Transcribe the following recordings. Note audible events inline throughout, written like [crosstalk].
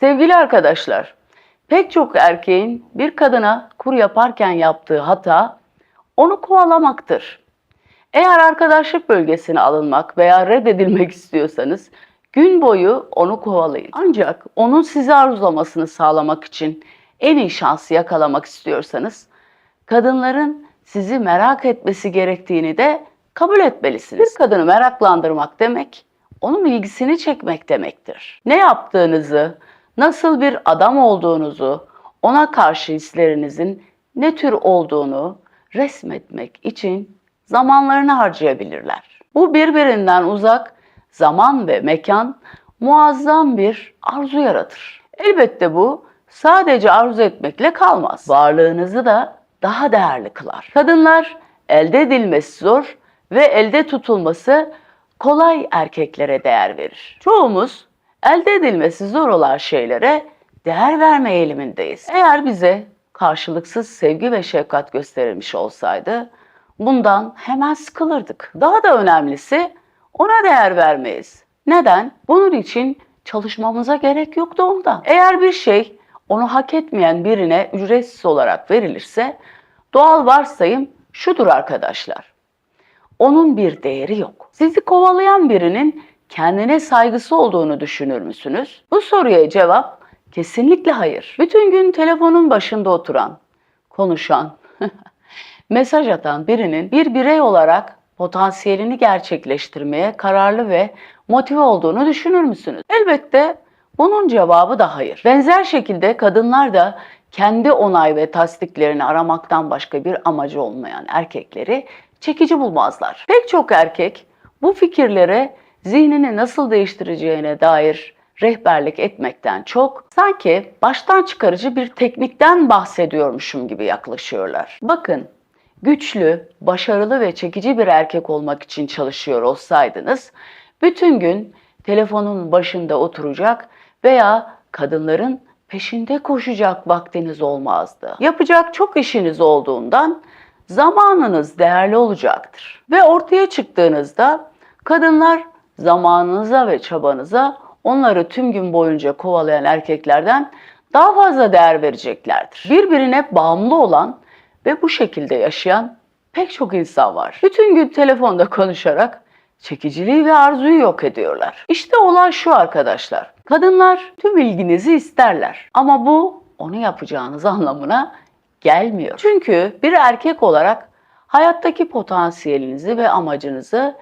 Sevgili arkadaşlar, pek çok erkeğin bir kadına kur yaparken yaptığı hata onu kovalamaktır. Eğer arkadaşlık bölgesine alınmak veya reddedilmek istiyorsanız gün boyu onu kovalayın. Ancak onun sizi arzulamasını sağlamak için en iyi şansı yakalamak istiyorsanız kadınların sizi merak etmesi gerektiğini de kabul etmelisiniz. Bir kadını meraklandırmak demek, onun ilgisini çekmek demektir. Ne yaptığınızı, nasıl bir adam olduğunuzu, ona karşı hislerinizin ne tür olduğunu resmetmek için zamanlarını harcayabilirler. Bu birbirinden uzak zaman ve mekan muazzam bir arzu yaratır. Elbette bu sadece arzu etmekle kalmaz. Varlığınızı da daha değerli kılar. Kadınlar elde edilmesi zor ve elde tutulması kolay erkeklere değer verir. Çoğumuz elde edilmesi zor olan şeylere değer verme eğilimindeyiz. Eğer bize karşılıksız sevgi ve şefkat gösterilmiş olsaydı bundan hemen sıkılırdık. Daha da önemlisi ona değer vermeyiz. Neden? Bunun için çalışmamıza gerek yoktu ondan. Eğer bir şey onu hak etmeyen birine ücretsiz olarak verilirse doğal varsayım şudur arkadaşlar. Onun bir değeri yok. Sizi kovalayan birinin kendine saygısı olduğunu düşünür müsünüz? Bu soruya cevap kesinlikle hayır. Bütün gün telefonun başında oturan, konuşan, [laughs] mesaj atan birinin bir birey olarak potansiyelini gerçekleştirmeye kararlı ve motive olduğunu düşünür müsünüz? Elbette bunun cevabı da hayır. Benzer şekilde kadınlar da kendi onay ve tasdiklerini aramaktan başka bir amacı olmayan erkekleri çekici bulmazlar. Pek çok erkek bu fikirlere zihnini nasıl değiştireceğine dair rehberlik etmekten çok sanki baştan çıkarıcı bir teknikten bahsediyormuşum gibi yaklaşıyorlar. Bakın güçlü, başarılı ve çekici bir erkek olmak için çalışıyor olsaydınız bütün gün telefonun başında oturacak veya kadınların peşinde koşacak vaktiniz olmazdı. Yapacak çok işiniz olduğundan zamanınız değerli olacaktır. Ve ortaya çıktığınızda kadınlar zamanınıza ve çabanıza onları tüm gün boyunca kovalayan erkeklerden daha fazla değer vereceklerdir. Birbirine bağımlı olan ve bu şekilde yaşayan pek çok insan var. Bütün gün telefonda konuşarak çekiciliği ve arzuyu yok ediyorlar. İşte olay şu arkadaşlar. Kadınlar tüm ilginizi isterler ama bu onu yapacağınız anlamına gelmiyor. Çünkü bir erkek olarak hayattaki potansiyelinizi ve amacınızı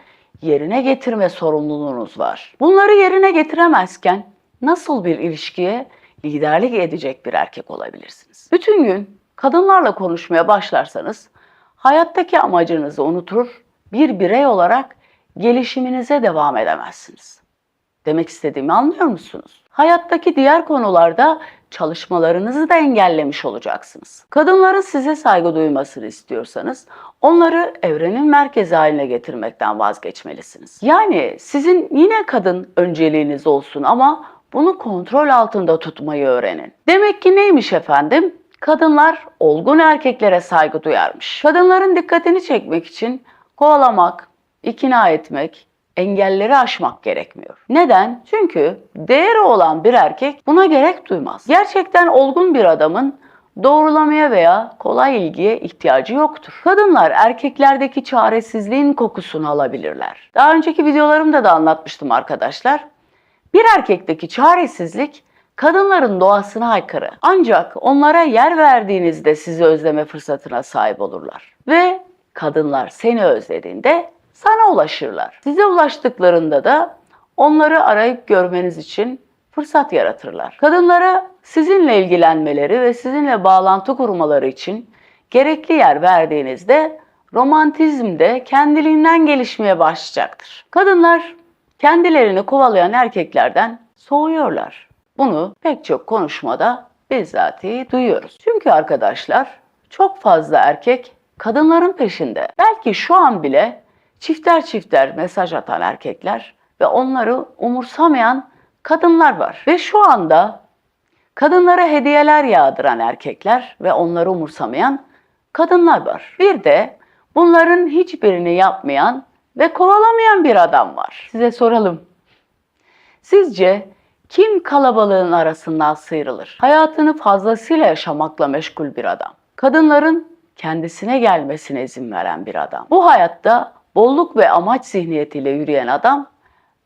yerine getirme sorumluluğunuz var. Bunları yerine getiremezken nasıl bir ilişkiye liderlik edecek bir erkek olabilirsiniz? Bütün gün kadınlarla konuşmaya başlarsanız hayattaki amacınızı unutur, bir birey olarak gelişiminize devam edemezsiniz. Demek istediğimi anlıyor musunuz? Hayattaki diğer konularda çalışmalarınızı da engellemiş olacaksınız. Kadınların size saygı duymasını istiyorsanız onları evrenin merkezi haline getirmekten vazgeçmelisiniz. Yani sizin yine kadın önceliğiniz olsun ama bunu kontrol altında tutmayı öğrenin. Demek ki neymiş efendim? Kadınlar olgun erkeklere saygı duyarmış. Kadınların dikkatini çekmek için kovalamak, ikna etmek, engelleri aşmak gerekmiyor. Neden? Çünkü değeri olan bir erkek buna gerek duymaz. Gerçekten olgun bir adamın doğrulamaya veya kolay ilgiye ihtiyacı yoktur. Kadınlar erkeklerdeki çaresizliğin kokusunu alabilirler. Daha önceki videolarımda da anlatmıştım arkadaşlar. Bir erkekteki çaresizlik kadınların doğasına aykırı. Ancak onlara yer verdiğinizde sizi özleme fırsatına sahip olurlar. Ve kadınlar seni özlediğinde sana ulaşırlar. Size ulaştıklarında da onları arayıp görmeniz için fırsat yaratırlar. Kadınlara sizinle ilgilenmeleri ve sizinle bağlantı kurmaları için gerekli yer verdiğinizde romantizm de kendiliğinden gelişmeye başlayacaktır. Kadınlar kendilerini kovalayan erkeklerden soğuyorlar. Bunu pek çok konuşmada bizzatihi duyuyoruz. Çünkü arkadaşlar çok fazla erkek kadınların peşinde. Belki şu an bile çifter çifter mesaj atan erkekler ve onları umursamayan kadınlar var. Ve şu anda kadınlara hediyeler yağdıran erkekler ve onları umursamayan kadınlar var. Bir de bunların hiçbirini yapmayan ve kovalamayan bir adam var. Size soralım. Sizce Kim kalabalığın arasından sıyrılır? Hayatını fazlasıyla yaşamakla meşgul bir adam. Kadınların kendisine gelmesine izin veren bir adam. Bu hayatta bolluk ve amaç zihniyetiyle yürüyen adam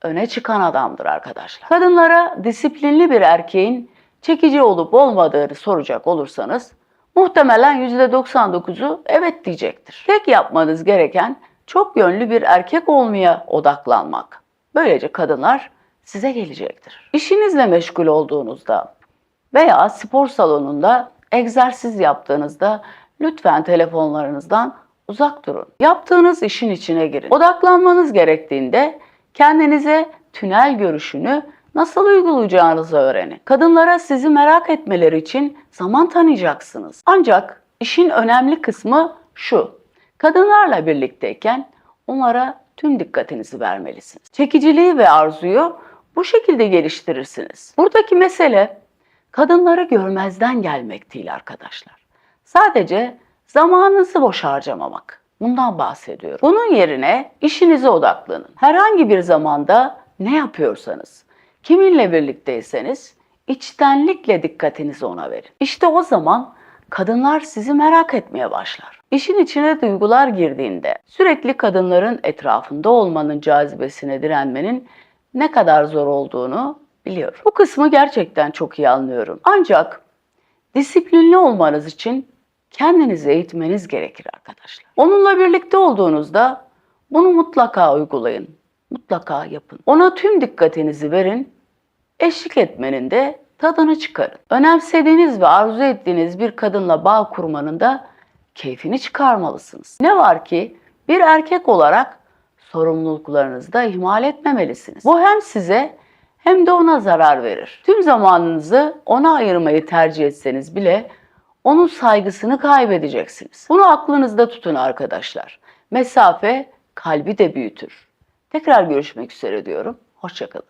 öne çıkan adamdır arkadaşlar. Kadınlara disiplinli bir erkeğin çekici olup olmadığını soracak olursanız muhtemelen %99'u evet diyecektir. Tek yapmanız gereken çok yönlü bir erkek olmaya odaklanmak. Böylece kadınlar size gelecektir. İşinizle meşgul olduğunuzda veya spor salonunda egzersiz yaptığınızda lütfen telefonlarınızdan uzak durun. Yaptığınız işin içine girin. Odaklanmanız gerektiğinde kendinize tünel görüşünü nasıl uygulayacağınızı öğrenin. Kadınlara sizi merak etmeleri için zaman tanıyacaksınız. Ancak işin önemli kısmı şu. Kadınlarla birlikteyken onlara tüm dikkatinizi vermelisiniz. Çekiciliği ve arzuyu bu şekilde geliştirirsiniz. Buradaki mesele kadınları görmezden gelmek değil arkadaşlar. Sadece zamanınızı boş harcamamak. Bundan bahsediyorum. Bunun yerine işinize odaklanın. Herhangi bir zamanda ne yapıyorsanız, kiminle birlikteyseniz içtenlikle dikkatinizi ona verin. İşte o zaman kadınlar sizi merak etmeye başlar. İşin içine duygular girdiğinde sürekli kadınların etrafında olmanın cazibesine direnmenin ne kadar zor olduğunu biliyorum. Bu kısmı gerçekten çok iyi anlıyorum. Ancak disiplinli olmanız için kendinizi eğitmeniz gerekir arkadaşlar. Onunla birlikte olduğunuzda bunu mutlaka uygulayın. Mutlaka yapın. Ona tüm dikkatinizi verin. Eşlik etmenin de tadını çıkarın. Önemsediğiniz ve arzu ettiğiniz bir kadınla bağ kurmanın da keyfini çıkarmalısınız. Ne var ki bir erkek olarak sorumluluklarınızı da ihmal etmemelisiniz. Bu hem size hem de ona zarar verir. Tüm zamanınızı ona ayırmayı tercih etseniz bile onun saygısını kaybedeceksiniz. Bunu aklınızda tutun arkadaşlar. Mesafe kalbi de büyütür. Tekrar görüşmek üzere diyorum. Hoşçakalın.